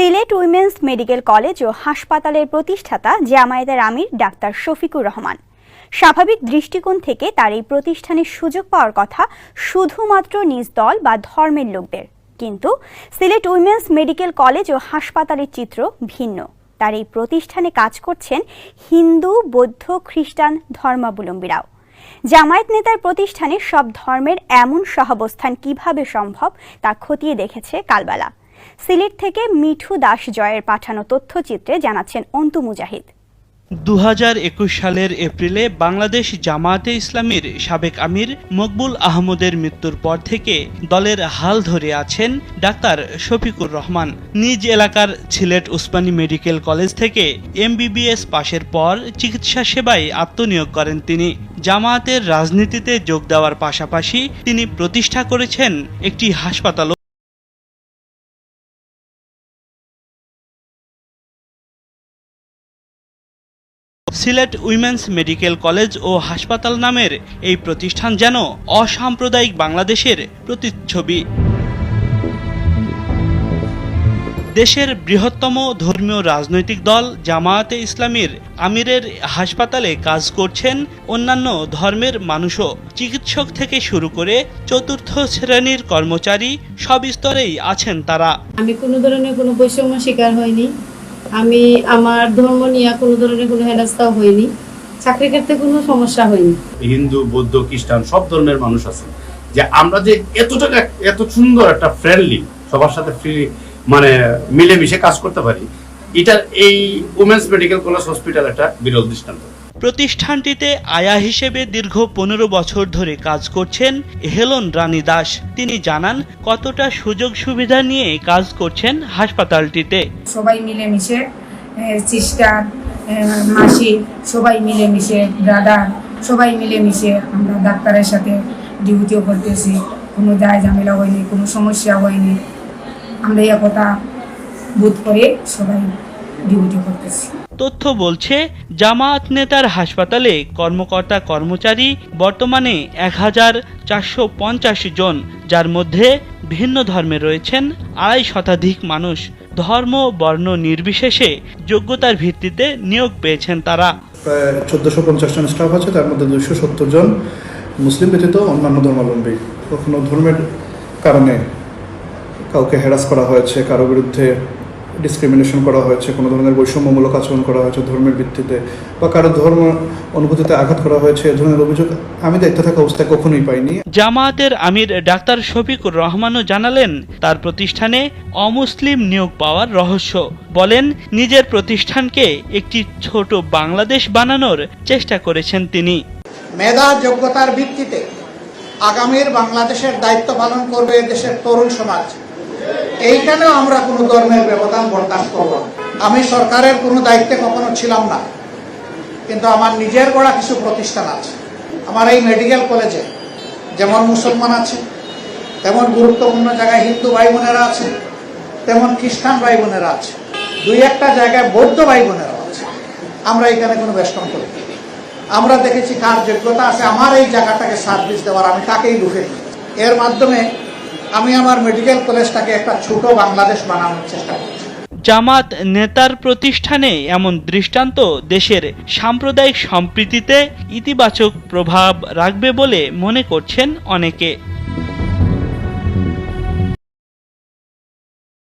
Sylhet women's medical college ও হাসপাতালের প্রতিষ্ঠাতা জামায়াতের আমির ডাক্তার শফিকুর রহমান। স্বাভাবিক দৃষ্টিকোণ থেকে তার এই প্রতিষ্ঠানের সুযোগ পাওয়ার কথা শুধুমাত্র নিজ দল বা ধর্মের লোকদের। কিন্তু সিলেট উইমেন্স মেডিকেল কলেজ ও হাসপাতালের চিত্র ভিন্ন। তার এই প্রতিষ্ঠানে কাজ করছেন হিন্দু, বৌদ্ধ, খ্রিস্টান ধর্মাবলম্বীরাও। জামায়াত নেতার প্রতিষ্ঠানে সব ধর্মের এমন সহাবস্থান কীভাবে সম্ভব তা খতিয়ে দেখেছে কালবেলা। সিলেট থেকে মিঠু দাস জয়ের পাঠানো তথ্যচিত্রে জানাচ্ছেন অন্তু মুজাহিদ। দু একুশ সালের এপ্রিলে বাংলাদেশ জামায়াতে ইসলামীর সাবেক আমির মকবুল আহমদের মৃত্যুর পর থেকে দলের হাল ধরে আছেন ডাক্তার শফিকুর রহমান। নিজ এলাকার সিলেট উসমানী মেডিকেল কলেজ থেকে এমবিবিএস পাশের পর চিকিৎসা সেবায় আত্মনিয়োগ করেন তিনি। জামায়াতের রাজনীতিতে যোগ দেওয়ার পাশাপাশি তিনি প্রতিষ্ঠা করেছেন একটি হাসপাতাল সিলেট উইমেন্স মেডিকেল কলেজ ও হাসপাতাল নামের এই প্রতিষ্ঠান যেন অসাম্প্রদায়িক বাংলাদেশের প্রতিচ্ছবি। দেশের বৃহত্তম ধর্মীয় রাজনৈতিক দল জামায়াতে ইসলামীর আমিরের হাসপাতালে কাজ করছেন অন্যান্য ধর্মের মানুষও। চিকিৎসক থেকে শুরু করে চতুর্থ শ্রেণির কর্মচারী সব স্তরেই আছেন তারা। আমি কোনো ধরনের কোনো বৈষম্য শিকার হয়নি আমি আমার ধর্ম নিয়ে কোনো ধরনের কোনো হেনস্থা হয়নি। চাকরি ক্ষেত্রে কোনো সমস্যা হয়নি। হিন্দু, বৌদ্ধ, খ্রিস্টান সব ধর্মের মানুষ আছে। যে আমরা যে এতটা এত সুন্দর একটা ফ্রেন্ডলি সবার সাথে ফ্রি মানে মিলেমিশে কাজ করতে পারি এটা এই উমেন্স মেডিকেল কলেজ হসপিটাল একটা বিরল দৃষ্টান্ত। প্রতিষ্ঠানটিতে আয়া হিসেবে দীর্ঘ পনেরো বছর ধরে কাজ করছেন হেলন রানী দাস। তিনি জানান, কতটা সুযোগ সুবিধা নিয়ে কাজ করছেন হাসপাতালটিতে। সবাই মিলেমিশে সিস্টার মাসি, সবাই মিলেমিশে, ব্রাদার, সবাই মিলেমিশে আমরা ডাক্তারের সাথে ডিউটিও করতেছি। কোনো দায় ঝামেলা হয়নি, কোনো সমস্যা হয়নি। আমরা একতা বোধ করে সবাই ডিউটি করতেছি। তথ্য বলছে জামায়াত নেতার হাসপাতালে কর্মকর্তা কর্মচারী বর্তমানে এক হাজার চারশো পঞ্চাশ জন যার মধ্যে ভিন্ন ধর্মে রয়েছেন আড়াই শতাধিক মানুষ। ধর্ম বর্ণ নির্বিশেষে যোগ্যতার ভিত্তিতে নিয়োগ পেয়েছেন তারা। প্রায় চোদ্দোশো পঞ্চাশ জন স্টাফ আছে তার মধ্যে দুশো সত্তর জন মুসলিম ব্যতীত অন্যান্য ধর্মাবলম্বী। কখনো ধর্মের কারণে কাউকে হ্যারাস করা হয়েছে কারও বিরুদ্ধে ডিসক্রিমিনেশন করা হয়েছে কোনো ধরনের বৈষম্যমূলক আচরণ করা হয়েছে ধর্মের ভিত্তিতে বা কারও ধর্ম অনুভূতিতে আঘাত করা হয়েছে এ ধরনের অভিযোগ আমি দায়িত্ব থাকা অবস্থায় কখনোই পাইনি। জামায়াতের আমির ডাক্তার শফিকুর রহমানও জানালেন তার প্রতিষ্ঠানে অমুসলিম নিয়োগ পাওয়ার রহস্য। বলেন নিজের প্রতিষ্ঠানকে একটি ছোট বাংলাদেশ বানানোর চেষ্টা করেছেন তিনি। মেধা যোগ্যতার ভিত্তিতে আগামীর বাংলাদেশের দায়িত্ব পালন করবে দেশের তরুণ সমাজ। এইখানেও আমরা কোনো ধর্মের ব্যবধান বরদাস্ত করব। আমি সরকারের কোনো দায়িত্বে কখনো ছিলাম না। কিন্তু আমার নিজের গড়া কিছু প্রতিষ্ঠান আছে। আমার এই মেডিকেল কলেজে যেমন মুসলমান আছে, তেমন গুরুত্বপূর্ণ জায়গায় হিন্দু ভাই বোনেরা আছে, তেমন খ্রিস্টান ভাই বোনেরা আছে। দুই একটা জায়গায় বৌদ্ধ ভাই বোনেরা আছে। আমরা এখানে কোনো বেষ্টন করি আমরা দেখেছি কার যোগ্যতা আছে, আমার এই জায়গাটাকে সার্ভিস দেওয়ার, আমি তাকেই নিই। এর মাধ্যমে আমি আমার মেডিকেল কলেজটাকে একটা ছোট বাংলাদেশ বানানোর চেষ্টা করছি। জামাত নেতার প্রতিষ্ঠানে এমন দৃষ্টান্ত দেশের সাম্প্রদায়িক সম্প্রীতিতে ইতিবাচক প্রভাব রাখবে বলে মনে করছেন অনেকে।